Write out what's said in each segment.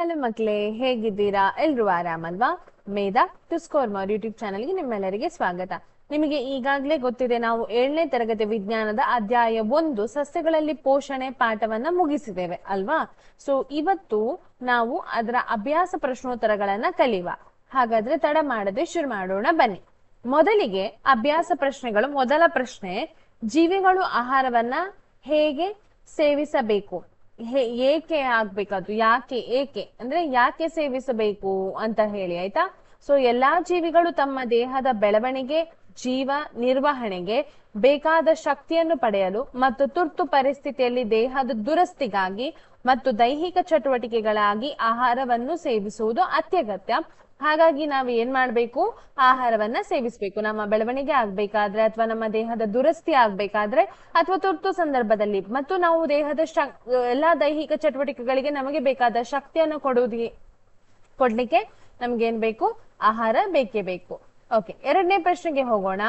Hello ಮಕ್ಕಳೇ, ಹೇಗಿದ್ದೀರಾ? ಎಲ್ರು ಆರಾಮಲ್ವಾ? Medha, to score more YouTube ಚಾನಲ್ಗೆ ನಿಮ್ಮೆಲ್ಲರಿಗೆ ಸ್ವಾಗತ. ನಿಮಗೆ ಈಗಾಗಲೇ ಗೊತ್ತಿದೆ, ನಾವು ಏಳನೇ ತರಗತಿ ವಿಜ್ಞಾನದ ಅಧ್ಯಾಯ ಒಂದು ಸಸ್ಯಗಳಲ್ಲಿ ಪೋಷಣೆ ಪಾಠವನ್ನ ಮುಗಿಸಿದ್ದೇವೆ, ಅಲ್ವಾ? ಸೊ ಇವತ್ತು ನಾವು ಅದರ ಅಭ್ಯಾಸ ಪ್ರಶ್ನೋತ್ತರಗಳನ್ನ ಕಲಿಯುವ ಹಾಗಾದ್ರೆ ತಡ ಮಾಡದೆ ಶುರು ಮಾಡೋಣ, ಬನ್ನಿ. ಮೊದಲಿಗೆ ಅಭ್ಯಾಸ ಪ್ರಶ್ನೆಗಳು. ಮೊದಲ ಪ್ರಶ್ನೆ, ಜೀವಿಗಳು ಆಹಾರವನ್ನ ಹೇಗೆ ಸೇವಿಸಬೇಕು? ಏಕೆ ಆಗ್ಬೇಕದು ಯಾಕೆ, ಏಕೆ? ಅಂದ್ರೆ ಯಾಕೆ ಸೇವಿಸಬೇಕು ಅಂತ ಹೇಳಿ, ಆಯ್ತಾ? ಸೊ ಎಲ್ಲಾ ಜೀವಿಗಳು ತಮ್ಮ ದೇಹದ ಬೆಳವಣಿಗೆ, ಜೀವ ನಿರ್ವಹಣೆಗೆ ಬೇಕಾದ ಶಕ್ತಿಯನ್ನು ಪಡೆಯಲು ಮತ್ತು ತುರ್ತು ಪರಿಸ್ಥಿತಿಯಲ್ಲಿ ದೇಹದ ದುರಸ್ತಿಗಾಗಿ ಮತ್ತು ದೈಹಿಕ ಚಟುವಟಿಕೆಗಳಾಗಿ ಆಹಾರವನ್ನು ಸೇವಿಸುವುದು ಅತ್ಯಗತ್ಯ. ಹಾಗಾಗಿ ನಾವು ಏನ್ ಮಾಡ್ಬೇಕು? ಆಹಾರವನ್ನ ಸೇವಿಸ್ಬೇಕು. ನಮ್ಮ ಬೆಳವಣಿಗೆ ಆಗ್ಬೇಕಾದ್ರೆ ಅಥವಾ ನಮ್ಮ ದೇಹದ ದುರಸ್ತಿ ಆಗ್ಬೇಕಾದ್ರೆ ಅಥವಾ ತುರ್ತು ಸಂದರ್ಭದಲ್ಲಿ ಮತ್ತು ನಾವು ದೇಹದ ಎಲ್ಲಾ ದೈಹಿಕ ಚಟುವಟಿಕೆಗಳಿಗೆ ನಮಗೆ ಬೇಕಾದ ಶಕ್ತಿಯನ್ನು ಕೊಡುವುದಿ ಕೊಡ್ಲಿಕ್ಕೆ ನಮ್ಗೆ ಏನ್ ಬೇಕು? ಆಹಾರ ಬೇಕೇ ಬೇಕು. ಓಕೆ ಎರಡನೇ ಪ್ರಶ್ನೆಗೆ ಹೋಗೋಣ.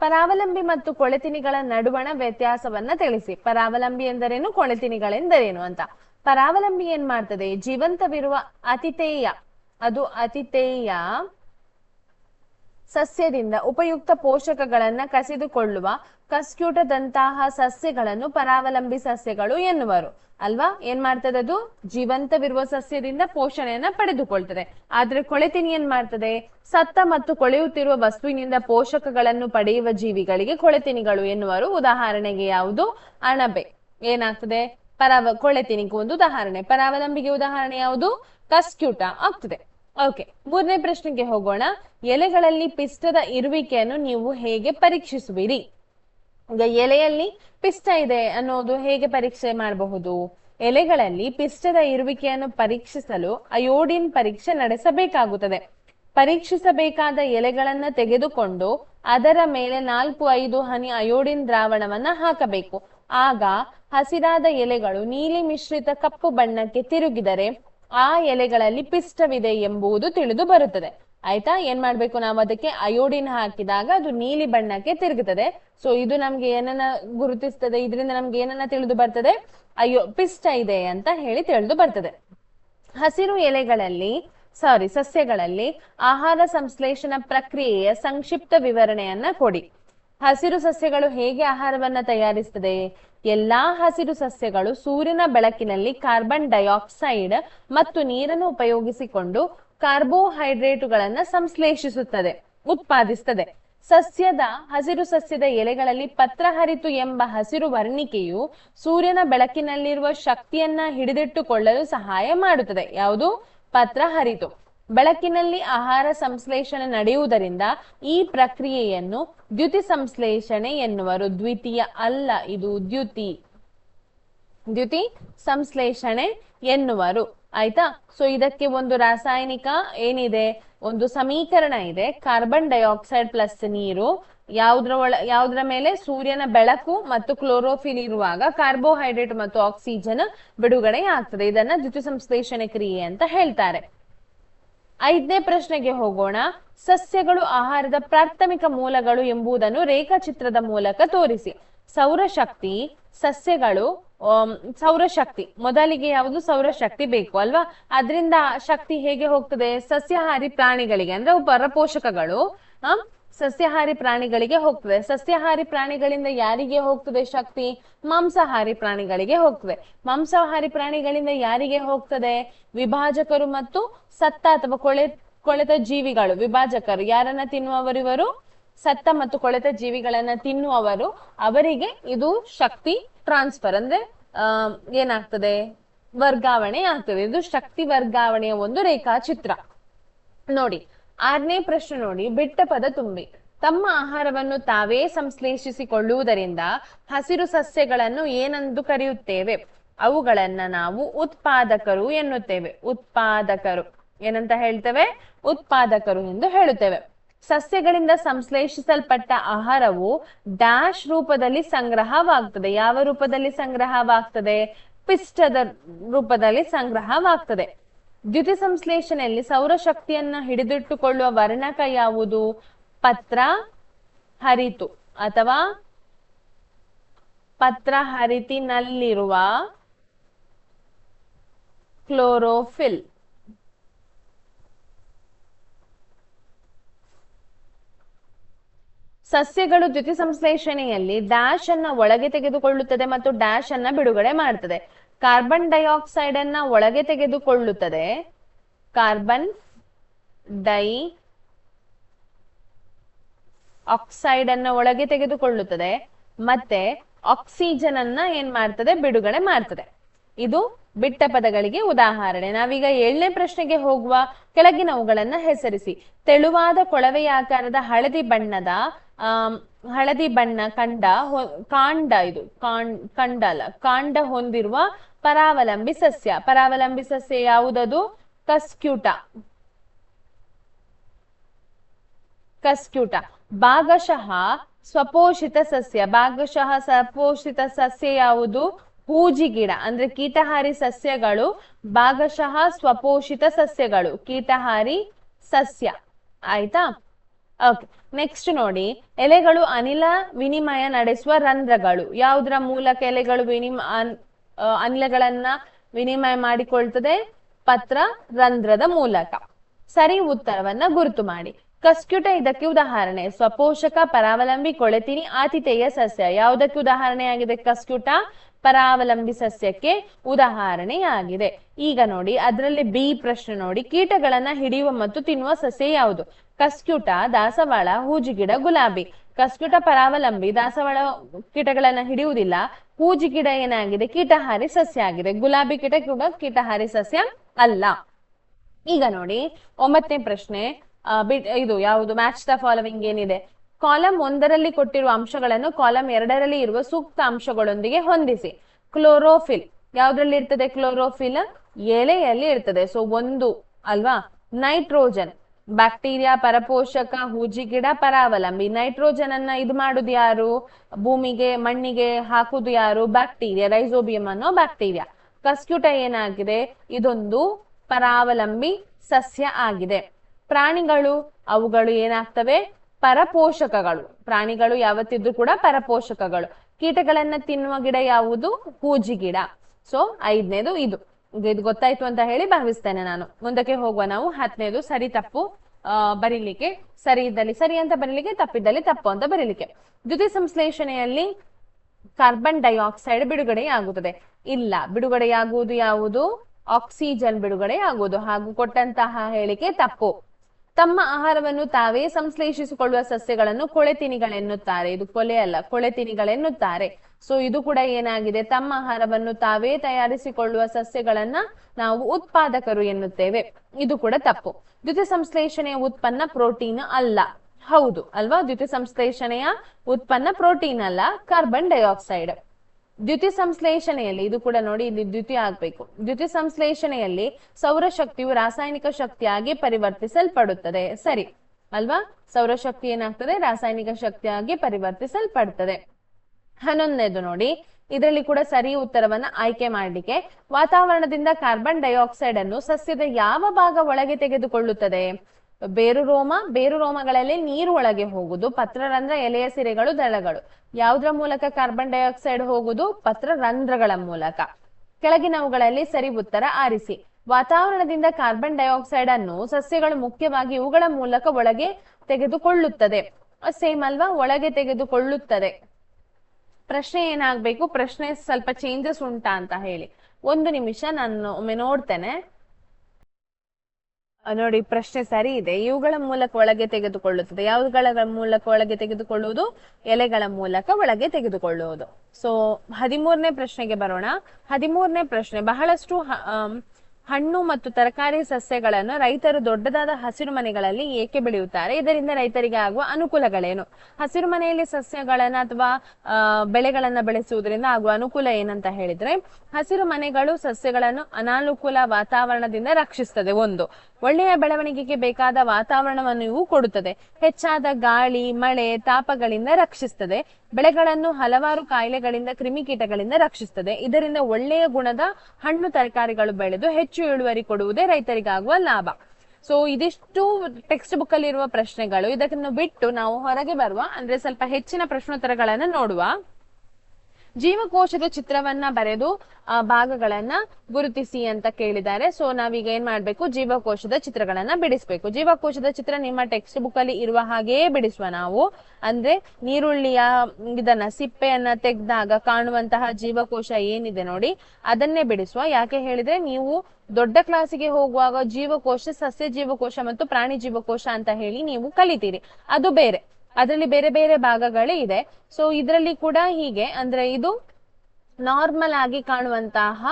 ಪರಾವಲಂಬಿ ಮತ್ತು ಕೊಳೆತಿನಿಗಳ ನಡುವಣ ವ್ಯತ್ಯಾಸವನ್ನ ತಿಳಿಸಿ. ಪರಾವಲಂಬಿ ಎಂದರೇನು? ಕೊಳೆತಿನಿಗಳೆಂದರೇನು ಅಂತ. ಪರಾವಲಂಬಿ ಏನ್ ಮಾಡ್ತದೆ? ಜೀವಂತವಿರುವ ಅತಿಥೇಯ ಅದು ಅತಿಥೇಯ ಸಸ್ಯದಿಂದ ಉಪಯುಕ್ತ ಪೋಷಕಗಳನ್ನ ಕಸಿದುಕೊಳ್ಳುವ ಕಸ್ಕ್ಯೂಟದಂತಹ ಸಸ್ಯಗಳನ್ನು ಪರಾವಲಂಬಿ ಸಸ್ಯಗಳು ಎನ್ನುವರು. ಅಲ್ವಾ? ಏನ್ ಮಾಡ್ತದೆ ಅದು? ಜೀವಂತವಿರುವ ಸಸ್ಯದಿಂದ ಪೋಷಣೆಯನ್ನ ಪಡೆದುಕೊಳ್ತದೆ. ಆದ್ರೆ ಕೊಳೆತಿನಿ ಏನ್ ಮಾಡ್ತದೆ? ಸತ್ತ ಮತ್ತು ಕೊಳೆಯುತ್ತಿರುವ ವಸ್ತುವಿನಿಂದ ಪೋಷಕಗಳನ್ನು ಪಡೆಯುವ ಜೀವಿಗಳಿಗೆ ಕೊಳೆತಿನಿಗಳು ಎನ್ನುವರು. ಉದಾಹರಣೆಗೆ ಯಾವುದು? ಅಣಬೆ. ಏನಾಗ್ತದೆ? ಪರಾವ, ಕೊಳೆತಿನಿಗೂ ಒಂದು ಉದಾಹರಣೆ. ಪರಾವಲಂಬಿಗೆ ಉದಾಹರಣೆ ಯಾವುದು? ಕಸ್ಕ್ಯೂಟ ಆಗ್ತದೆ. ಓಕೆ, ಮೂರನೇ ಪ್ರಶ್ನೆಗೆ ಹೋಗೋಣ. ಎಲೆಗಳಲ್ಲಿ ಪಿಷ್ಟದ ಇರುವಿಕೆಯನ್ನು ನೀವು ಹೇಗೆ ಪರೀಕ್ಷಿಸುವಿರಿ? ಈಗ ಎಲೆಯಲ್ಲಿ ಪಿಷ್ಟ ಇದೆ ಅನ್ನೋದು ಹೇಗೆ ಪರೀಕ್ಷೆ ಮಾಡಬಹುದು? ಎಲೆಗಳಲ್ಲಿ ಪಿಷ್ಟದ ಇರುವಿಕೆಯನ್ನು ಪರೀಕ್ಷಿಸಲು ಅಯೋಡಿನ್ ಪರೀಕ್ಷೆ ನಡೆಸಬೇಕಾಗುತ್ತದೆ. ಪರೀಕ್ಷಿಸಬೇಕಾದ ಎಲೆಗಳನ್ನ ತೆಗೆದುಕೊಂಡು ಅದರ ಮೇಲೆ ನಾಲ್ಕು ಐದು ಹನಿ ಅಯೋಡಿನ್ ದ್ರಾವಣವನ್ನ ಹಾಕಬೇಕು. ಆಗ ಹಸಿರಾದ ಎಲೆಗಳು ನೀಲಿ ಮಿಶ್ರಿತ ಕಪ್ಪು ಬಣ್ಣಕ್ಕೆ ತಿರುಗಿದರೆ ಆ ಎಲೆಗಳಲ್ಲಿ ಪಿಷ್ಟವಿದೆ ಎಂಬುದು ತಿಳಿದು ಬರುತ್ತದೆ. ಆಯ್ತಾ? ಏನ್ ಮಾಡ್ಬೇಕು ನಾವು ಅದಕ್ಕೆ ಅಯೋಡಿನ್ ಹಾಕಿದಾಗ ಅದು ನೀಲಿ ಬಣ್ಣಕ್ಕೆ ತಿರುಗುತ್ತದೆ. ಸೊ ಇದು ನಮ್ಗೆ ಏನನ್ನ ಗುರುತಿಸ್ತದೆ? ಇದರಿಂದ ನಮ್ಗೆ ಏನನ್ನ ತಿಳಿದು ಬರ್ತದೆ? ಅಯ್ಯೋ, ಪಿಷ್ಟ ಇದೆ ಅಂತ ಹೇಳಿ ತಿಳಿದು ಬರ್ತದೆ. ಹಸಿರು ಎಲೆಗಳಲ್ಲಿ ಸಾರಿ ಸಸ್ಯಗಳಲ್ಲಿ ಆಹಾರ ಸಂಶ್ಲೇಷಣ ಪ್ರಕ್ರಿಯೆಯ ಸಂಕ್ಷಿಪ್ತ ವಿವರಣೆಯನ್ನ ಕೊಡಿ. ಹಸಿರು ಸಸ್ಯಗಳು ಹೇಗೆ ಆಹಾರವನ್ನ ತಯಾರಿಸ್ತದೆ? ಎಲ್ಲಾ ಹಸಿರು ಸಸ್ಯಗಳು ಸೂರ್ಯನ ಬೆಳಕಿನಲ್ಲಿ ಕಾರ್ಬನ್ ಡೈಆಕ್ಸೈಡ್ ಮತ್ತು ನೀರನ್ನು ಉಪಯೋಗಿಸಿಕೊಂಡು ಕಾರ್ಬೋಹೈಡ್ರೇಟುಗಳನ್ನ ಸಂಶ್ಲೇಷಿಸುತ್ತದೆ, ಉತ್ಪಾದಿಸ್ತದೆ. ಸಸ್ಯದ, ಹಸಿರು ಸಸ್ಯದ ಎಲೆಗಳಲ್ಲಿ ಪತ್ರಹರಿತು ಎಂಬ ಹಸಿರು ವರ್ಣಿಕೆಯು ಸೂರ್ಯನ ಬೆಳಕಿನಲ್ಲಿರುವ ಶಕ್ತಿಯನ್ನ ಹಿಡಿದಿಟ್ಟುಕೊಳ್ಳಲು ಸಹಾಯ ಮಾಡುತ್ತದೆ. ಯಾವುದು? ಪತ್ರಹರಿತು ಬೆಳಕಿನಲ್ಲಿ ಆಹಾರ ಸಂಶ್ಲೇಷಣೆ ನಡೆಯುವುದರಿಂದ ಈ ಪ್ರಕ್ರಿಯೆಯನ್ನು ದ್ಯುತಿ ಸಂಶ್ಲೇಷಣೆ ಎನ್ನುವರು. ದ್ವಿತೀಯ ಅಲ್ಲ, ಇದು ದ್ಯುತಿ. ದ್ಯುತಿ ಸಂಶ್ಲೇಷಣೆ ಎನ್ನುವರು. ಆಯ್ತಾ? ಸೊ ಇದಕ್ಕೆ ಒಂದು ರಾಸಾಯನಿಕ ಏನಿದೆ? ಒಂದು ಸಮೀಕರಣ ಇದೆ. ಕಾರ್ಬನ್ ಡೈಆಕ್ಸೈಡ್ ಪ್ಲಸ್ ನೀರು. ಯಾವ್ದ್ರ ಒಳ, ಯಾವ್ದ್ರ ಮೇಲೆ? ಸೂರ್ಯನ ಬೆಳಕು ಮತ್ತು ಕ್ಲೋರೋಫಿಲ್ ಇರುವಾಗ ಕಾರ್ಬೋಹೈಡ್ರೇಟ್ ಮತ್ತು ಆಕ್ಸಿಜನ್ ಬಿಡುಗಡೆ ಆಗ್ತದೆ. ಇದನ್ನ ದ್ಯುತಿ ಸಂಶ್ಲೇಷಣೆ ಕ್ರಿಯೆ ಅಂತ ಹೇಳ್ತಾರೆ. ಐದನೇ ಪ್ರಶ್ನೆಗೆ ಹೋಗೋಣ. ಸಸ್ಯಗಳು ಆಹಾರದ ಪ್ರಾಥಮಿಕ ಮೂಲಗಳು ಎಂಬುದನ್ನು ರೇಖಾಚಿತ್ರದ ಮೂಲಕ ತೋರಿಸಿ. ಸೌರಶಕ್ತಿ, ಸಸ್ಯಗಳು ಸೌರಶಕ್ತಿ. ಮೊದಲಿಗೆ ಯಾವುದು? ಸೌರಶಕ್ತಿ ಬೇಕು ಅಲ್ವಾ? ಅದರಿಂದ ಶಕ್ತಿ ಹೇಗೆ ಹೋಗ್ತದೆ? ಸಸ್ಯಾಹಾರಿ ಪ್ರಾಣಿಗಳಿಗೆ ಅಂದ್ರೆ ಪರಪೋಷಕಗಳು ಸಸ್ಯಾಹಾರಿ ಪ್ರಾಣಿಗಳಿಗೆ ಹೋಗ್ತದೆ. ಸಸ್ಯಾಹಾರಿ ಪ್ರಾಣಿಗಳಿಂದ ಯಾರಿಗೆ ಹೋಗ್ತದೆ ಶಕ್ತಿ? ಮಾಂಸಾಹಾರಿ ಪ್ರಾಣಿಗಳಿಗೆ ಹೋಗ್ತದೆ. ಮಾಂಸಾಹಾರಿ ಪ್ರಾಣಿಗಳಿಂದ ಯಾರಿಗೆ ಹೋಗ್ತದೆ? ವಿಭಾಜಕರು ಮತ್ತು ಸತ್ತ ಅಥವಾ ಕೊಳೆ, ಕೊಳೆತ ಜೀವಿಗಳು. ವಿಭಾಜಕರು ಯಾರನ್ನ ತಿನ್ನುವವರು ಇವರು? ಸತ್ತ ಮತ್ತು ಕೊಳೆತ ಜೀವಿಗಳನ್ನ ತಿನ್ನುವವರು. ಅವರಿಗೆ ಇದು ಶಕ್ತಿ ಟ್ರಾನ್ಸ್ಫರ್ ಅಂದ್ರೆ, ಆ, ಏನಾಗ್ತದೆ? ವರ್ಗಾವಣೆ ಆಗ್ತದೆ. ಇದು ಶಕ್ತಿ ವರ್ಗಾವಣೆಯ ಒಂದು ರೇಖಾಚಿತ್ರ. ನೋಡಿ ಆರನೇ ಪ್ರಶ್ನೆ ನೋಡಿ, ಬಿಟ್ಟ ಪದ ತುಂಬಿ. ತಮ್ಮ ಆಹಾರವನ್ನು ತಾವೇ ಸಂಶ್ಲೇಷಿಸಿಕೊಳ್ಳುವುದರಿಂದ ಹಸಿರು ಸಸ್ಯಗಳನ್ನು ಏನೆಂದು ಕರೆಯುತ್ತೇವೆ? ಅವುಗಳನ್ನ ನಾವು ಉತ್ಪಾದಕರು ಎನ್ನುತ್ತೇವೆ. ಉತ್ಪಾದಕರು. ಏನಂತ ಹೇಳ್ತೇವೆ? ಉತ್ಪಾದಕರು ಎಂದು ಹೇಳುತ್ತೇವೆ. ಸಸ್ಯಗಳಿಂದ ಸಂಶ್ಲೇಷಿಸಲ್ಪಟ್ಟ ಆಹಾರವು ಡ್ಯಾಶ್ ರೂಪದಲ್ಲಿ ಸಂಗ್ರಹವಾಗ್ತದೆ. ಯಾವ ರೂಪದಲ್ಲಿ ಸಂಗ್ರಹವಾಗ್ತದೆ? ಪಿಷ್ಟದ ರೂಪದಲ್ಲಿ ಸಂಗ್ರಹವಾಗ್ತದೆ. ದ್ಯುತಿ ಸಂಶ್ಲೇಷಣೆಯಲ್ಲಿ ಸೌರಶಕ್ತಿಯನ್ನ ಹಿಡಿದಿಟ್ಟುಕೊಳ್ಳುವ ವರ್ಣಕ ಯಾವುದು? ಪತ್ರ, ಹರಿತು ಅಥವಾ ಪತ್ರ ಹರಿತಿನಲ್ಲಿರುವ ಕ್ಲೋರೋಫಿಲ್? ಸಸ್ಯಗಳು ದ್ಯುತಿ ಸಂಶ್ಲೇಷಣೆಯಲ್ಲಿ ಡ್ಯಾಶ್ ಅನ್ನ ಒಳಗೆ ತೆಗೆದುಕೊಳ್ಳುತ್ತದೆ ಮತ್ತು ಡ್ಯಾಶ್ ಅನ್ನ ಬಿಡುಗಡೆ ಮಾಡುತ್ತದೆ ಕಾರ್ಬನ್ ಡೈಆಕ್ಸೈಡ್ ಅನ್ನ ಒಳಗೆ ತೆಗೆದುಕೊಳ್ಳುತ್ತದೆ. ಕಾರ್ಬನ್ ಡೈ ಆಕ್ಸೈಡ್ ಅನ್ನ ಒಳಗೆ ತೆಗೆದುಕೊಳ್ಳುತ್ತದೆ. ಮತ್ತೆ ಆಕ್ಸಿಜನ್ ಅನ್ನ ಏನ್ ಮಾಡ್ತದೆ? ಬಿಡುಗಡೆ ಮಾಡ್ತದೆ. ಇದು ಬಿಟ್ಟ ಪದಗಳಿಗೆ ಉದಾಹರಣೆ. ನಾವೀಗ ಏಳನೇ ಪ್ರಶ್ನೆಗೆ ಹೋಗುವ ಕೆಳಗಿನವುಗಳನ್ನ ಹೆಸರಿಸಿ. ತೆಳುವಾದ ಕೊಳವೆಯಾಕಾರದ ಹಳದಿ ಬಣ್ಣದ ಆಮ್, ಹಳದಿ ಬಣ್ಣ ಕಂಡ ಕಾಂಡ ಇದು ಕಂಡ ಅಲ್ಲ, ಕಾಂಡ ಹೊಂದಿರುವ ಪರಾವಲಂಬಿ ಸಸ್ಯ. ಪರಾವಲಂಬಿ ಸಸ್ಯ ಯಾವುದದು? ಕಸ್ಕ್ಯೂಟ. ಕಸ್ಕ್ಯೂಟ. ಭಾಗಶಃ ಸ್ವಪೋಷಿತ ಸಸ್ಯ. ಭಾಗಶಃ ಸ್ವಪೋಷಿತ ಸಸ್ಯ ಯಾವುದು? ಹೂಜಿ ಗಿಡ. ಅಂದ್ರೆ ಕೀಟಹಾರಿ ಸಸ್ಯಗಳು ಭಾಗಶಃ ಸ್ವಪೋಷಿತ ಸಸ್ಯಗಳು. ಕೀಟಹಾರಿ ಸಸ್ಯ. ಆಯ್ತಾ? ಓಕೆ ನೆಕ್ಸ್ಟ್ ನೋಡಿ. ಎಲೆಗಳು ಅನಿಲ ವಿನಿಮಯ ನಡೆಸುವ ರಂಧ್ರಗಳು. ಯಾವುದರ ಮೂಲಕ ಎಲೆಗಳು ವಿನಿಮ ಅನಿಲಗಳನ್ನ ವಿನಿಮಯ ಮಾಡಿಕೊಳ್ತದೆ? ಪತ್ರ ರಂಧ್ರದ ಮೂಲಕ. ಸರಿ, ಉತ್ತರವನ್ನ ಗುರುತು ಮಾಡಿ. ಕಸ್ಕ್ಯೂಟ, ಇದಕ್ಕೆ ಉದಾಹರಣೆ. ಸ್ವಪೋಷಕ, ಪರಾವಲಂಬಿ, ಕೊಳೆತಿನಿ, ಆತಿಥೇಯ ಸಸ್ಯ. ಯಾವುದಕ್ಕೆ ಉದಾಹರಣೆಯಾಗಿದೆ ಕಸ್ಕ್ಯೂಟ? ಪರಾವಲಂಬಿ ಸಸ್ಯಕ್ಕೆ ಉದಾಹರಣೆಯಾಗಿದೆ. ಈಗ ನೋಡಿ, ಅದರಲ್ಲಿ ಬಿ ಪ್ರಶ್ನೆ ನೋಡಿ. ಕೀಟಗಳನ್ನ ಹಿಡಿಯುವ ಮತ್ತು ತಿನ್ನುವ ಸಸ್ಯ ಯಾವುದು? ಕಸ್ಕ್ಯೂಟ, ದಾಸವಾಳ, ಹೂಜಿಗಿಡ, ಗುಲಾಬಿ. ಕಸ್ಕ್ಯೂಟ ಪರಾವಲಂಬಿ, ದಾಸವಾಳ ಕೀಟಗಳನ್ನ ಹಿಡಿಯುವುದಿಲ್ಲ. ಹೂಜಿ ಗಿಡ ಏನಾಗಿದೆ? ಕೀಟಹಾರಿ ಸಸ್ಯ ಆಗಿದೆ. ಗುಲಾಬಿ ಕೀಟ ಕೂಡ ಕೀಟಹಾರಿ ಸಸ್ಯ ಅಲ್ಲ. ಈಗ ನೋಡಿ, ಒಂಬತ್ತನೇ ಪ್ರಶ್ನೆ ಇದು ಯಾವುದು? ಮ್ಯಾಚ್ ದ ಫಾಲೋವಿಂಗ್ ಏನಿದೆ? ಕಾಲಂ ಒಂದರಲ್ಲಿ ಕೊಟ್ಟಿರುವ ಅಂಶಗಳನ್ನು ಕಾಲಂ ಎರಡರಲ್ಲಿ ಇರುವ ಸೂಕ್ತ ಅಂಶಗಳೊಂದಿಗೆ ಹೊಂದಿಸಿ. ಕ್ಲೋರೋಫಿಲ್, ಯಾವ್ದ್ರಲ್ಲಿ ಇರ್ತದೆ ಕ್ಲೋರೋಫಿಲ್? ಎಲೆಯಲ್ಲಿ ಇರ್ತದೆ. ಸೊ ಒಂದು ಅಲ್ವಾ? ನೈಟ್ರೋಜನ್, ಬ್ಯಾಕ್ಟೀರಿಯಾ, ಪರಪೋಷಕ ಹೂಜಿಗಿಡ ಪರಾವಲಂಬಿ. ನೈಟ್ರೋಜನ್ ಅನ್ನ ಇದು ಮಾಡುದು ಯಾರು? ಭೂಮಿಗೆ, ಮಣ್ಣಿಗೆ ಹಾಕುದು ಯಾರು? ಬ್ಯಾಕ್ಟೀರಿಯಾ, ರೈಸೋಬಿಯಂ ಅನ್ನೋ ಬ್ಯಾಕ್ಟೀರಿಯಾ. ಕಸ್ಕ್ಯೂಟ ಏನಾಗಿದೆ? ಇದೊಂದು ಪರಾವಲಂಬಿ ಸಸ್ಯ ಆಗಿದೆ. ಪ್ರಾಣಿಗಳು, ಅವುಗಳು ಏನಾಗ್ತವೆ? ಪರಪೋಷಕಗಳು. ಪ್ರಾಣಿಗಳು ಯಾವತ್ತಿದ್ರು ಕೂಡ ಪರಪೋಷಕಗಳು. ಕೀಟಗಳನ್ನ ತಿನ್ನುವ ಗಿಡ ಯಾವುದು? ಹೂಜಿ ಗಿಡ. ಸೊ ಐದನೇದು ಇದು. ಇದು ಗೊತ್ತಾಯ್ತು ಅಂತ ಹೇಳಿ ಭಾವಿಸ್ತೇನೆ ನಾನು. ಮುಂದಕ್ಕೆ ಹೋಗುವ ನಾವು. ಹತ್ತನೇದು ಸರಿ ತಪ್ಪು. ಆ, ಬರೀಲಿಕ್ಕೆ. ಸರಿ ಇದ್ದಲ್ಲಿ ಸರಿ ಅಂತ ಬರೀಲಿಕ್ಕೆ, ತಪ್ಪಿದ್ದಲ್ಲಿ ತಪ್ಪು ಅಂತ ಬರೀಲಿಕ್ಕೆ. ದ್ಯುತಿ ಸಂಶ್ಲೇಷಣೆಯಲ್ಲಿ ಕಾರ್ಬನ್ ಡೈಆಕ್ಸೈಡ್ ಬಿಡುಗಡೆಯಾಗುತ್ತದೆ. ಇಲ್ಲ, ಬಿಡುಗಡೆಯಾಗುವುದು ಯಾವುದು? ಆಕ್ಸಿಜನ್ ಬಿಡುಗಡೆ ಆಗುವುದು ಹಾಗೂ ಕೊಟ್ಟಂತಹ ಹೇಳಿಕೆ ತಪ್ಪು. ತಮ್ಮ ಆಹಾರವನ್ನು ತಾವೇ ಸಂಶ್ಲೇಷಿಸಿಕೊಳ್ಳುವ ಸಸ್ಯಗಳನ್ನು ಕೊಳೆತಿನಿಗಳೆನ್ನುತ್ತಾರೆ ಇದು ಕೊಲೆ ಅಲ್ಲ ಕೊಳೆತಿನಿಗಳೆನ್ನುತ್ತಾರೆ ಸೊ ಇದು ಕೂಡ ಏನಾಗಿದೆ? ತಮ್ಮ ಆಹಾರವನ್ನು ತಾವೇ ತಯಾರಿಸಿಕೊಳ್ಳುವ ಸಸ್ಯಗಳನ್ನ ನಾವು ಉತ್ಪಾದಕರು ಎನ್ನುತ್ತೇವೆ. ಇದು ಕೂಡ ತಪ್ಪು. ದ್ವಿತೀಯ ಸಂಶ್ಲೇಷಣೆಯ ಉತ್ಪನ್ನ ಪ್ರೋಟೀನ್ ಅಲ್ಲ. ಹೌದು, ಅಲ್ವಾ? ದ್ವಿತೀಯ ಸಂಶ್ಲೇಷಣೆಯ ಉತ್ಪನ್ನ ಪ್ರೋಟೀನ್ ಅಲ್ಲ, ಕಾರ್ಬನ್ ಡೈಆಕ್ಸೈಡ್. ದ್ಯುತಿ ಸಂಶ್ಲೇಷಣೆಯಲ್ಲಿ, ಇದು ಕೂಡ ನೋಡಿ ಇಲ್ಲಿ ದ್ಯುತಿ ಆಗ್ಬೇಕು. ದ್ಯುತಿ ಸಂಶ್ಲೇಷಣೆಯಲ್ಲಿ ಸೌರಶಕ್ತಿಯು ರಾಸಾಯನಿಕ ಶಕ್ತಿಯಾಗಿ ಪರಿವರ್ತಿಸಲ್ಪಡುತ್ತದೆ. ಸರಿ, ಅಲ್ವಾ? ಸೌರಶಕ್ತಿ ಏನಾಗ್ತದೆ? ರಾಸಾಯನಿಕ ಶಕ್ತಿಯಾಗಿ ಪರಿವರ್ತಿಸಲ್ಪಡುತ್ತದೆ ಹನ್ನೊಂದನೇದು ನೋಡಿ, ಇದರಲ್ಲಿ ಕೂಡ ಸರಿ ಉತ್ತರವನ್ನ ಆಯ್ಕೆ ಮಾಡಲಿಕ್ಕೆ ವಾತಾವರಣದಿಂದ ಕಾರ್ಬನ್ ಡೈಆಕ್ಸೈಡ್ ಅನ್ನು ಸಸ್ಯದ ಯಾವ ಭಾಗ ಒಳಗೆ ತೆಗೆದುಕೊಳ್ಳುತ್ತದೆ? ಬೇರು ರೋಮ, ಬೇರು ರೋಮಗಳಲ್ಲಿ ನೀರು ಒಳಗೆ ಹೋಗುದು, ಪತ್ರರಂಧ್ರ ಎಲೆಯ ಸಿರೆಗಳು, ದಳಗಳು. ಯಾವುದರ ಮೂಲಕ ಕಾರ್ಬನ್ ಡೈಆಕ್ಸೈಡ್ ಹೋಗುದು? ಪತ್ರರಂಧ್ರಗಳ ಮೂಲಕ. ಕೆಳಗಿನವುಗಳಲ್ಲಿ ಸರಿ ಉತ್ತರ ಆರಿಸಿ. ವಾತಾವರಣದಿಂದ ಕಾರ್ಬನ್ ಡೈಆಕ್ಸೈಡ್ ಅನ್ನು ಸಸ್ಯಗಳು ಮುಖ್ಯವಾಗಿ ಇವುಗಳ ಮೂಲಕ ಒಳಗೆ ತೆಗೆದುಕೊಳ್ಳುತ್ತದೆ. ಸೇಮ್ ಅಲ್ವಾ? ಒಳಗೆ ತೆಗೆದುಕೊಳ್ಳುತ್ತದೆ. ಪ್ರಶ್ನೆ ಏನಾಗ್ಬೇಕು? ಪ್ರಶ್ನೆ ಸ್ವಲ್ಪ ಚೇಂಜಸ್ ಉಂಟಾ ಅಂತ ಹೇಳಿ. ಒಂದು ನಿಮಿಷ, ನಾನು ಒಮ್ಮೆ ನೋಡ್ತೇನೆ. ನೋಡಿ, ಪ್ರಶ್ನೆ ಸರಿ ಇದೆ. ಇವುಗಳ ಮೂಲಕ ಒಳಗೆ ತೆಗೆದುಕೊಳ್ಳುತ್ತದೆ. ಯಾವುಗಳ ಮೂಲಕ ಒಳಗೆ ತೆಗೆದುಕೊಳ್ಳುವುದು? ಎಲೆಗಳ ಮೂಲಕ ಒಳಗೆ ತೆಗೆದುಕೊಳ್ಳುವುದು. ಸೊ ಹದಿಮೂರನೇ ಪ್ರಶ್ನೆಗೆ ಬರೋಣ. ಹದಿಮೂರನೇ ಪ್ರಶ್ನೆ, ಬಹಳಷ್ಟು ಹಣ್ಣು ಮತ್ತು ತರಕಾರಿ ಸಸ್ಯಗಳನ್ನು ರೈತರು ದೊಡ್ಡದಾದ ಹಸಿರು ಮನೆಗಳಲ್ಲಿ ಏಕೆ ಬೆಳೆಯುತ್ತಾರೆ? ಇದರಿಂದ ರೈತರಿಗೆ ಆಗುವ ಅನುಕೂಲಗಳೇನು? ಹಸಿರು ಮನೆಯಲ್ಲಿ ಸಸ್ಯಗಳನ್ನ ಅಥವಾ ಬೆಳೆಗಳನ್ನ ಬೆಳೆಸುವುದರಿಂದ ಆಗುವ ಅನುಕೂಲ ಏನಂತ ಹೇಳಿದ್ರೆ, ಹಸಿರು ಮನೆಗಳು ಸಸ್ಯಗಳನ್ನು ಅನಾನುಕೂಲ ವಾತಾವರಣದಿಂದ ರಕ್ಷಿಸ್ತದೆ, ಒಂದು. ಒಳ್ಳೆಯ ಬೆಳವಣಿಗೆಗೆ ಬೇಕಾದ ವಾತಾವರಣವನ್ನು ಇವು ಕೊಡುತ್ತದೆ. ಹೆಚ್ಚಾದ ಗಾಳಿ, ಮಳೆ ತಾಪಗಳಿಂದ ರಕ್ಷಿಸ್ತದೆ. ಬೆಳೆಗಳನ್ನು ಹಲವಾರು ಕಾಯಿಲೆಗಳಿಂದ, ಕ್ರಿಮಿಕೀಟಗಳಿಂದ ರಕ್ಷಿಸ್ತದೆ. ಇದರಿಂದ ಒಳ್ಳೆಯ ಗುಣದ ಹಣ್ಣು ತರಕಾರಿಗಳು ಬೆಳೆದು ಹೆಚ್ಚು ಇಳುವರಿ ಕೊಡುವುದೇ ರೈತರಿಗಾಗುವ ಲಾಭ. ಸೊ ಇದಿಷ್ಟು ಟೆಕ್ಸ್ಟ್ ಬುಕ್ ಅಲ್ಲಿ ಇರುವ ಪ್ರಶ್ನೆಗಳು. ಇದನ್ನು ಬಿಟ್ಟು ನಾವು ಹೊರಗೆ ಬರುವ, ಅಂದ್ರೆ ಸ್ವಲ್ಪ ಹೆಚ್ಚಿನ ಪ್ರಶ್ನೋತ್ತರಗಳನ್ನು ನೋಡುವ. ಜೀವಕೋಶದ ಚಿತ್ರವನ್ನ ಬರೆದು ಭಾಗಗಳನ್ನ ಗುರುತಿಸಿ ಅಂತ ಕೇಳಿದ್ದಾರೆ. ಸೊ ನಾವೀಗ ಏನ್ ಮಾಡ್ಬೇಕು? ಜೀವಕೋಶದ ಚಿತ್ರಗಳನ್ನ ಬಿಡಿಸ್ಬೇಕು. ಜೀವಕೋಶದ ಚಿತ್ರ ನಿಮ್ಮ ಟೆಕ್ಸ್ಟ್ ಬುಕ್ ಅಲ್ಲಿ ಇರುವ ಹಾಗೆಯೇ ಬಿಡಿಸುವ ನಾವು. ಅಂದ್ರೆ ನೀರುಳ್ಳಿಯ, ಇದನ್ನ ಸಿಪ್ಪೆಯನ್ನ ತೆಗೆದಾಗ ಕಾಣುವಂತಹ ಜೀವಕೋಶ ಏನಿದೆ ನೋಡಿ, ಅದನ್ನೇ ಬಿಡಿಸುವ. ಯಾಕೆ ಹೇಳಿದ್ರೆ ನೀವು ದೊಡ್ಡ ಕ್ಲಾಸಿಗೆ ಹೋಗುವಾಗ ಜೀವಕೋಶ, ಸಸ್ಯ ಜೀವಕೋಶ ಮತ್ತು ಪ್ರಾಣಿ ಜೀವಕೋಶ ಅಂತ ಹೇಳಿ ನೀವು ಕಲಿತೀರಿ. ಅದು ಬೇರೆ. ಅದರಲ್ಲಿ ಬೇರೆ ಬೇರೆ ಭಾಗಗಳೇ ಇದೆ. ಸೊ ಇದರಲ್ಲಿ ಕೂಡ ಹೀಗೆ, ಅಂದ್ರೆ ಇದು ನಾರ್ಮಲ್ ಆಗಿ ಕಾಣುವಂತಹ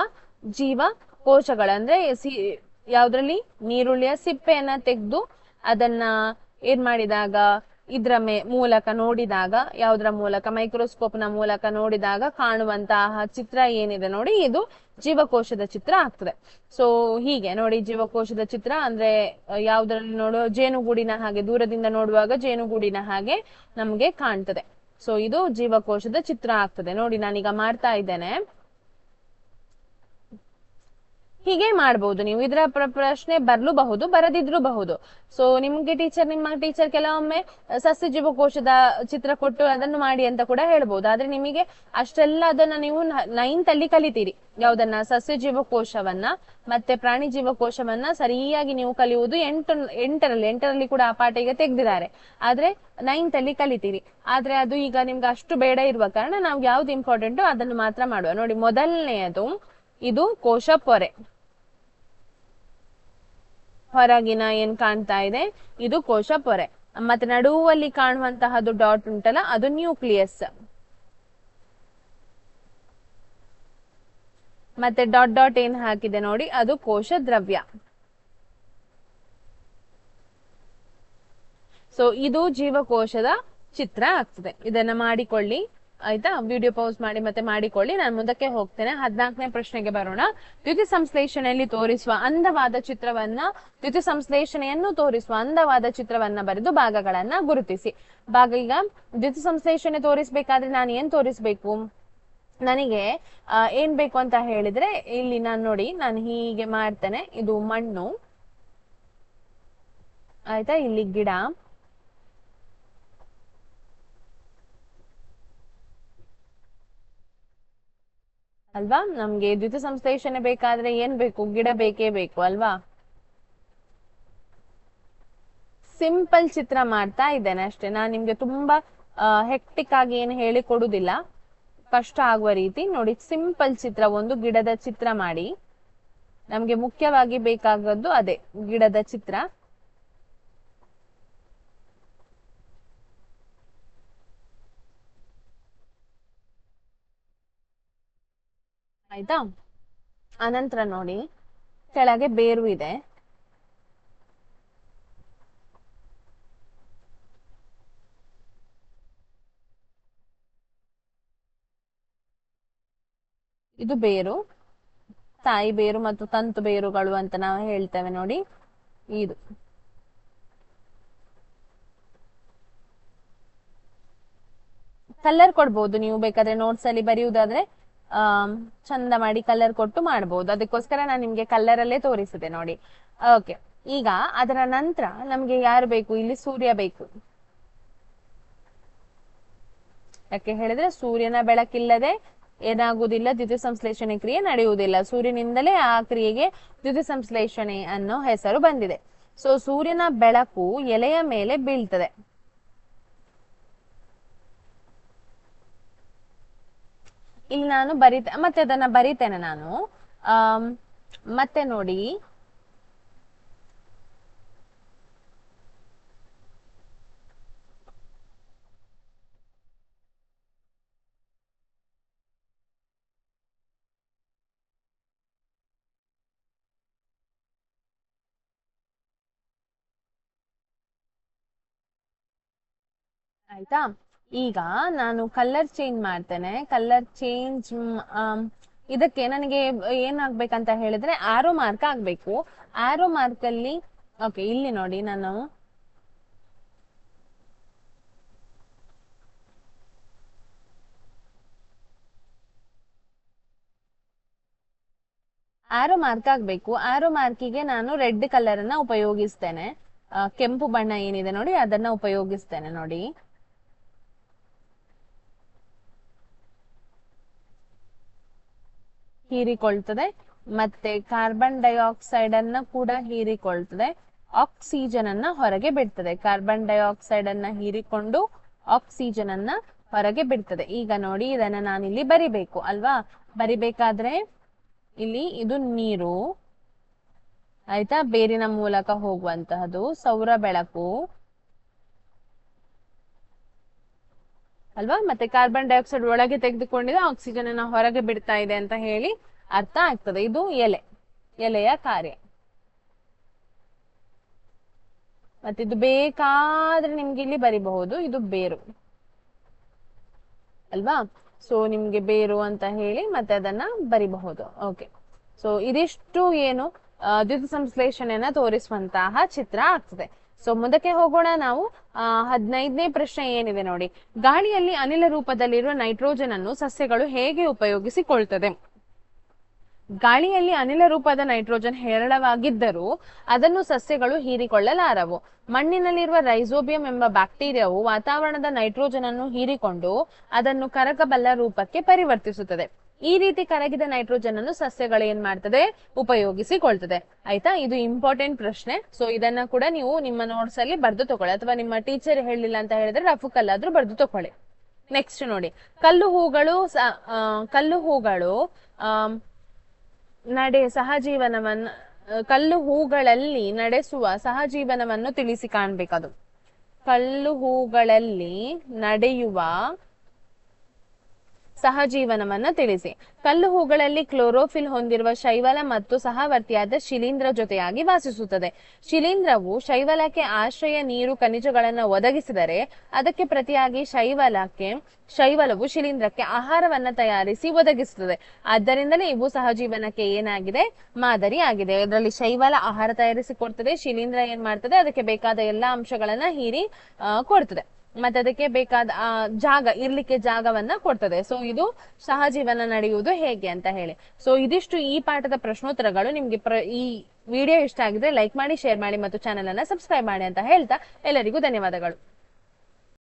ಜೀವ ಕೋಶಗಳು, ಅಂದ್ರೆ ಸಿ- ಯಾವ್ದ್ರಲ್ಲಿ? ನೀರುಳ್ಳಿಯ ಸಿಪ್ಪೆಯನ್ನ ತೆಗೆದು ಅದನ್ನ ಏನ್ ಮಾಡಿದಾಗ ಇದ್ರ ಮೇ, ಮೂಲಕ ನೋಡಿದಾಗ, ಯಾವ್ದ್ರ ಮೂಲಕ ಮೈಕ್ರೋಸ್ಕೋಪ್ನ ಮೂಲಕ ನೋಡಿದಾಗ ಕಾಣುವಂತಹ ಚಿತ್ರ ಏನಿದೆ ನೋಡಿ, ಇದು ಜೀವಕೋಶದ ಚಿತ್ರ ಆಗ್ತದೆ. ಸೊ ಹೀಗೆ ನೋಡಿ, ಜೀವಕೋಶದ ಚಿತ್ರ ಅಂದ್ರೆ ಯಾವುದರಲ್ಲಿ ಯಾವ್ದ್ರಲ್ಲಿ ನೋಡೋ ಜೇನುಗೂಡಿನ ಹಾಗೆ, ದೂರದಿಂದ ನೋಡುವಾಗ ಜೇನುಗೂಡಿನ ಹಾಗೆ ನಮ್ಗೆ ಕಾಣ್ತದೆ. ಸೊ ಇದು ಜೀವಕೋಶದ ಚಿತ್ರ ಆಗ್ತದೆ. ನೋಡಿ, ನಾನೀಗ ಮಾಡ್ತಾ ಇದ್ದೇನೆ. ಹೀಗೆ ಮಾಡಬಹುದು ನೀವು ಇದರ ಪ್ರ- ಪ್ರಶ್ನೆ ಬರ್ಲೂಬಹುದು ಬರದಿದ್ರು ಬಹುದು ಸೊ ನಿಮ್ಗೆ ಟೀಚರ್ ನಿಮ್ಮ ಟೀಚರ್ ಕೆಲವೊಮ್ಮೆ ಸಸ್ಯ ಜೀವಕೋಶದ ಚಿತ್ರ ಕೊಟ್ಟು ಅದನ್ನು ಮಾಡಿ ಅಂತ ಕೂಡ ಹೇಳ್ಬಹುದು ಆದ್ರೆ ನಿಮಗೆ ಅಷ್ಟೆಲ್ಲ ಅದನ್ನ ನೀವು ನೈನ್ತ್ ಅಲ್ಲಿ ಕಲಿತೀರಿ. ಯಾವ್ದನ್ನ? ಸಸ್ಯ ಜೀವಕೋಶವನ್ನ ಮತ್ತೆ ಪ್ರಾಣಿ ಜೀವಕೋಶವನ್ನ ಸರಿಯಾಗಿ ನೀವು ಕಲಿಯುವುದು ಎಂಟು, ಎಂಟರಲ್ಲಿ ಎಂಟರಲ್ಲಿ ಕೂಡ ಆ ಪಾಠ ಈಗ ತೆಗ್ದಿದ್ದಾರೆ. ಆದ್ರೆ ನೈನ್ತ್ ಅಲ್ಲಿ ಕಲಿತೀರಿ. ಆದ್ರೆ ಅದು ಈಗ ನಿಮ್ಗೆ ಅಷ್ಟು ಬೇಡ ಇರುವ ಕಾರಣ ನಾವು ಯಾವ್ದು ಇಂಪಾರ್ಟೆಂಟ್ ಅದನ್ನು ಮಾತ್ರ ಮಾಡುವ. ನೋಡಿ, ಮೊದಲನೆಯದು ಇದು ಕೋಶ ಪೊರೆ. ಹೊರಗಿನ ಏನ್ ಕಾಣ್ತಾ ಇದೆ? ಇದು ಕೋಶ ಪೊರೆ. ಮತ್ತೆ ನಡುವಲ್ಲಿ ಕಾಣುವಂತಹದ್ದು ಡಾಟ್ ಉಂಟಲ್ಲ, ಅದು ನ್ಯೂಕ್ಲಿಯಸ್. ಮತ್ತೆ ಡಾಟ್ ಡಾಟ್ ಏನ್ ಹಾಕಿದೆ ನೋಡಿ, ಅದು ಕೋಶ ದ್ರವ್ಯ. ಸೊ ಇದು ಜೀವಕೋಶದ ಚಿತ್ರ ಆಗ್ತದೆ. ಇದನ್ನ ಮಾಡಿಕೊಳ್ಳಿ. ಆಯ್ತಾ? ವಿಡಿಯೋ ಪೌಸ್ ಮಾಡಿ ಮತ್ತೆ ಮಾಡಿಕೊಳ್ಳಿ. ನಾನು ಮುಂದಕ್ಕೆ ಹೋಗ್ತೇನೆ. ಹದಿನಾಲ್ಕನೇ ಪ್ರಶ್ನೆಗೆ ಬರೋಣ. ದ್ಯುತಿ ಸಂಶ್ಲೇಷಣೆಯಲ್ಲಿ ತೋರಿಸುವ ಅಂದವಾದ ಚಿತ್ರವನ್ನ ದ್ಯುತಿ ಸಂಶ್ಲೇಷಣೆಯನ್ನು ತೋರಿಸುವ ಅಂದವಾದ ಚಿತ್ರವನ್ನ ಬರೆದು ಭಾಗಗಳನ್ನ ಗುರುತಿಸಿ. ಭಾಗ ಈಗ ದ್ಯುತಿ ಸಂಶ್ಲೇಷಣೆ ತೋರಿಸ್ಬೇಕಾದ್ರೆ ನಾನು ಏನ್ ತೋರಿಸ್ಬೇಕು? ನನಗೆ ಏನ್ ಬೇಕು ಅಂತ ಹೇಳಿದ್ರೆ, ಇಲ್ಲಿ ನಾನು ನೋಡಿ, ನಾನು ಹೀಗೆ ಮಾಡ್ತೇನೆ. ಇದು ಮಣ್ಣು. ಆಯ್ತಾ? ಇಲ್ಲಿ ಗಿಡ. ಅಲ್ವಾ? ನಮ್ಗೆ ದ್ವಿತ ಸಂಶ್ಲೇಷಣೆ ಬೇಕಾದ್ರೆ ಏನ್ ಬೇಕು? ಗಿಡ ಬೇಕೇ ಬೇಕು, ಅಲ್ವಾ? ಸಿಂಪಲ್ ಚಿತ್ರ ಮಾಡ್ತಾ ಇದ್ದೇನೆ ಅಷ್ಟೇ. ನಾನು ನಿಮ್ಗೆ ತುಂಬಾ ಹೆಕ್ಟಿಕ್ ಆಗಿ ಏನು ಹೇಳಿ ಕೊಡುದಿಲ್ಲ. ಕಷ್ಟ ಆಗುವ ರೀತಿ ನೋಡಿ ಸಿಂಪಲ್ ಚಿತ್ರ ಒಂದು ಗಿಡದ ಚಿತ್ರ ಮಾಡಿ. ನಮ್ಗೆ ಮುಖ್ಯವಾಗಿ ಬೇಕಾಗದ್ದು ಅದೇ, ಗಿಡದ ಚಿತ್ರ. ಆಯ್ತಾ? ಅನಂತರ ನೋಡಿ. ಕೆಳಗೆ ಬೇರು ಇದೆ. ಇದು ಬೇರು. ತಾಯಿ ಬೇರು ಮತ್ತು ತಂತು ಬೇರುಗಳು ಅಂತ ನಾವು ಹೇಳ್ತೇವೆ ನೋಡಿ. ಇದು. ಕಲರ್ ಕೊಡ್ಬೋದು ನೀವು ಬೇಕಾದ್ರೆ ನೋಟ್ಸ್ ಅಲ್ಲಿ ಬರೆಯುವುದಾದ್ರೆ. ಚಂದ ಮಾಡಿ ಕಲರ್ ಕೊಟ್ಟು ಮಾಡ್ಬೋದು. ಅದಕ್ಕೋಸ್ಕರ ನಾನು ನಿಮ್ಗೆ ಕಲರ್ ಅಲ್ಲೇ ತೋರಿಸಿದೆ ನೋಡಿ. ಓಕೆ ಈಗ ಅದರ ನಂತರ ನಮ್ಗೆ ಯಾರು ಬೇಕು? ಇಲ್ಲಿ ಸೂರ್ಯ ಬೇಕು. ಯಾಕೆ ಹೇಳಿದ್ರೆ ಸೂರ್ಯನ ಬೆಳಕಿಲ್ಲದೆ ಏನಾಗುವುದಿಲ್ಲ ದ್ಯುತಿ ಸಂಶ್ಲೇಷಣೆ ಕ್ರಿಯೆ ನಡೆಯುವುದಿಲ್ಲ. ಸೂರ್ಯನಿಂದಲೇ ಆ ಕ್ರಿಯೆಗೆ ದ್ಯುತಿ ಸಂಶ್ಲೇಷಣೆ ಅನ್ನೋ ಹೆಸರು ಬಂದಿದೆ. ಸೊ ಸೂರ್ಯನ ಬೆಳಕು ಎಲೆಯ ಮೇಲೆ ಬೀಳ್ತದೆ. ಇಲ್ಲಿ ನಾನು ಬರೀತೆ ಮತ್ತೆ ಅದನ್ನ ಬರಿತೇನೆ ನಾನು. ಆಮ್, ಮತ್ತೆ ನೋಡಿ. ಆಯ್ತಾ? ಈಗ ನಾನು ಕಲರ್ ಚೇಂಜ್ ಮಾಡ್ತೇನೆ. ಕಲರ್ ಚೇಂಜ್ ಇದಕ್ಕೆ ನನಗೆ ಏನಾಗ್ಬೇಕಂತ ಹೇಳಿದ್ರೆ ಆರೋ ಮಾರ್ಕ್ ಆಗ್ಬೇಕು. ಆರೋ ಮಾರ್ಕ್ ಅಲ್ಲಿ ಓಕೆ ಇಲ್ಲಿ ನೋಡಿ ನಾನು. ಆರೋ ಮಾರ್ಕ್ ಆಗ್ಬೇಕು. ಆರೋ ಮಾರ್ಕಿಗೆ ನಾನು ರೆಡ್ ಕಲರ್ ಅನ್ನ ಉಪಯೋಗಿಸ್ತೇನೆ. ಕೆಂಪು ಬಣ್ಣ ಏನಿದೆ ನೋಡಿ, ಅದನ್ನ ಉಪಯೋಗಿಸ್ತೇನೆ ನೋಡಿ. ಹೀರಿಕೊಳ್ತದೆ, ಮತ್ತೆ ಕಾರ್ಬನ್ ಡೈಆಕ್ಸೈಡ್ ಅನ್ನ ಕೂಡ ಹೀರಿಕೊಳ್ತದೆ ಆಕ್ಸಿಜನ್ ಅನ್ನ ಹೊರಗೆ ಬಿಡ್ತದೆ. ಕಾರ್ಬನ್ ಡೈಆಕ್ಸೈಡ್ ಅನ್ನ ಹೀರಿಕೊಂಡು ಆಕ್ಸಿಜನ್ ಅನ್ನ ಹೊರಗೆ ಬಿಡ್ತದೆ. ಈಗ ನೋಡಿ, ಇದನ್ನ ನಾನಿಲ್ಲಿ ಬರಿಬೇಕು, ಅಲ್ವಾ? ಬರಿಬೇಕಾದ್ರೆ ಇಲ್ಲಿ ಇದು ನೀರು, ಆಯ್ತಾ? ಬೇರಿನ ಮೂಲಕ ಹೋಗುವಂತಹದು ಸೌರ ಬೆಳಕು ಅಲ್ವಾ? ಮತ್ತೆ ಕಾರ್ಬನ್ ಡೈಆಕ್ಸೈಡ್ ಒಳಗೆ ತೆಗೆದುಕೊಂಡಿದೆ ಆಕ್ಸಿಜನ್ ಅನ್ನ ಹೊರಗೆ ಬಿಡ್ತಾ ಇದೆ ಅಂತ ಹೇಳಿ ಅರ್ಥ ಆಗ್ತದೆ. ಇದು ಎಲೆ, ಎಲೆಯ ಕಾರ್ಯ. ಮತ್ತೆ ಇದು ಬೇಕಾದ್ರೆ ನಿಮ್ಗೆ ಇಲ್ಲಿ ಬರಿಬಹುದು, ಇದು ಬೇರು. ಅಲ್ವಾ? ಸೊ ನಿಮ್ಗೆ ಬೇರು ಅಂತ ಹೇಳಿ ಮತ್ತೆ ಅದನ್ನ ಬರಿಬಹುದು. ಓಕೆ ಸೊ ಇದಿಷ್ಟು ಏನು ದ್ಯುತಿ ಸಂಶ್ಲೇಷಣೆಯನ್ನ ತೋರಿಸುವಂತಹ ಚಿತ್ರ ಆಗ್ತದೆ. ಸೊ ಮುಂದಕ್ಕೆ ಹೋಗೋಣ ನಾವು, ಆ, ಹದಿನೈದನೇ ಪ್ರಶ್ನೆ ಏನಿದೆ ನೋಡಿ. ಗಾಳಿಯಲ್ಲಿ ಅನಿಲ ರೂಪದಲ್ಲಿರುವ ನೈಟ್ರೋಜನ್ ಅನ್ನು ಸಸ್ಯಗಳು ಹೇಗೆ ಉಪಯೋಗಿಸಿಕೊಳ್ತದೆ? ಗಾಳಿಯಲ್ಲಿ ಅನಿಲ ರೂಪದ ನೈಟ್ರೋಜನ್ ಹೇರಳವಾಗಿದ್ದರೂ ಅದನ್ನು ಸಸ್ಯಗಳು ಹೀರಿಕೊಳ್ಳಲಾರವು. ಮಣ್ಣಿನಲ್ಲಿರುವ ರೈಸೋಬಿಯಂ ಎಂಬ ಬ್ಯಾಕ್ಟೀರಿಯಾವು ವಾತಾವರಣದ ನೈಟ್ರೋಜನ್ ಅನ್ನು ಹೀರಿಕೊಂಡು ಅದನ್ನು ಕರಕಬಲ್ಲ ರೂಪಕ್ಕೆ ಪರಿವರ್ತಿಸುತ್ತದೆ. ಈ ರೀತಿ ಕರಗಿದ ನೈಟ್ರೋಜನ್ ಅನ್ನು ಸಸ್ಯಗಳು ಏನ್ ಮಾಡ್ತದೆ? ಉಪಯೋಗಿಸಿಕೊಳ್ತದೆ. ಆಯ್ತಾ? ಇದು ಇಂಪಾರ್ಟೆಂಟ್ ಪ್ರಶ್ನೆ. ಸೊ ಇದನ್ನ ಕೂಡ ನೀವು ನಿಮ್ಮ ನೋಟ್ಸ್ ಅಲ್ಲಿ ಬರೆದು ತಗೊಳ್ಳಿ ಅಥವಾ ನಿಮ್ಮ ಟೀಚರ್ ಹೇಳಿಲ್ಲ ಅಂತ ಹೇಳಿದ್ರೆ ರಫು ಕಲ್ಲಾದ್ರೂ ಬರ್ದು ತಗೊಳ್ಳಿ ನೆಕ್ಸ್ಟ್ ನೋಡಿ. ಕಲ್ಲು ಹೂಗಳು ಕಲ್ಲು ಹೂಗಳು ನಡೆ ಸಹಜೀವನವನ್ನ, ಕಲ್ಲು ಹೂಗಳಲ್ಲಿ ನಡೆಸುವ ಸಹಜೀವನವನ್ನು ತಿಳಿಸಿ ಕಾಣ್ಬೇಕದು ಕಲ್ಲು ಹೂಗಳಲ್ಲಿ ನಡೆಯುವ ಸಹಜೀವನವನ್ನ ತಿಳಿಸಿ. ಕಲ್ಲು ಹೂಗಳಲ್ಲಿ ಕ್ಲೋರೋಫಿಲ್ ಹೊಂದಿರುವ ಶೈವಲ ಮತ್ತು ಸಹವರ್ತಿಯಾದ ಶಿಲೀಂಧ್ರ ಜೊತೆಯಾಗಿ ವಾಸಿಸುತ್ತದೆ. ಶಿಲೀಂಧ್ರವು ಶೈವಲಕ್ಕೆ ಆಶ್ರಯ, ನೀರು, ಖನಿಜಗಳನ್ನ ಒದಗಿಸಿದರೆ ಅದಕ್ಕೆ ಪ್ರತಿಯಾಗಿ ಶೈವಲಕ್ಕೆ, ಶೈವಲವು ಶಿಲೀಂಧ್ರಕ್ಕೆ ಆಹಾರವನ್ನ ತಯಾರಿಸಿ ಒದಗಿಸುತ್ತದೆ. ಆದ್ದರಿಂದಲೇ ಇವು ಸಹಜೀವನಕ್ಕೆ ಏನಾಗಿದೆ? ಮಾದರಿ ಆಗಿದೆ. ಇದರಲ್ಲಿ ಶೈವಲ ಆಹಾರ ತಯಾರಿಸಿ ಕೊಡ್ತದೆ, ಶಿಲೀಂಧ್ರ ಏನ್ ಮಾಡ್ತದೆ? ಅದಕ್ಕೆ ಬೇಕಾದ ಎಲ್ಲಾ ಅಂಶಗಳನ್ನ ಹೀರಿ ಕೊಡ್ತದೆ. ಮತ್ತೆ ಅದಕ್ಕೆ ಬೇಕಾದ ಆ, ಜಾಗ ಇರ್ಲಿಕ್ಕೆ ಜಾಗವನ್ನ ಕೊಡ್ತದೆ. ಸೊ ಇದು ಸಹಜೀವನ ನಡೆಯುವುದು ಹೇಗೆ ಅಂತ ಹೇಳಿ. ಸೊ ಇದಿಷ್ಟು ಈ ಪಾಠದ ಪ್ರಶ್ನೋತ್ತರಗಳು ನಿಮ್ಗೆ ಈ ವಿಡಿಯೋ ಇಷ್ಟ ಆಗಿದ್ರೆ ಲೈಕ್ ಮಾಡಿ ಶೇರ್ ಮಾಡಿ ಮತ್ತು ಚಾನೆಲ್ ಅನ್ನ ಸಬ್ಸ್ಕ್ರೈಬ್ ಮಾಡಿ ಅಂತ ಹೇಳ್ತಾ ಎಲ್ಲರಿಗೂ ಧನ್ಯವಾದಗಳು.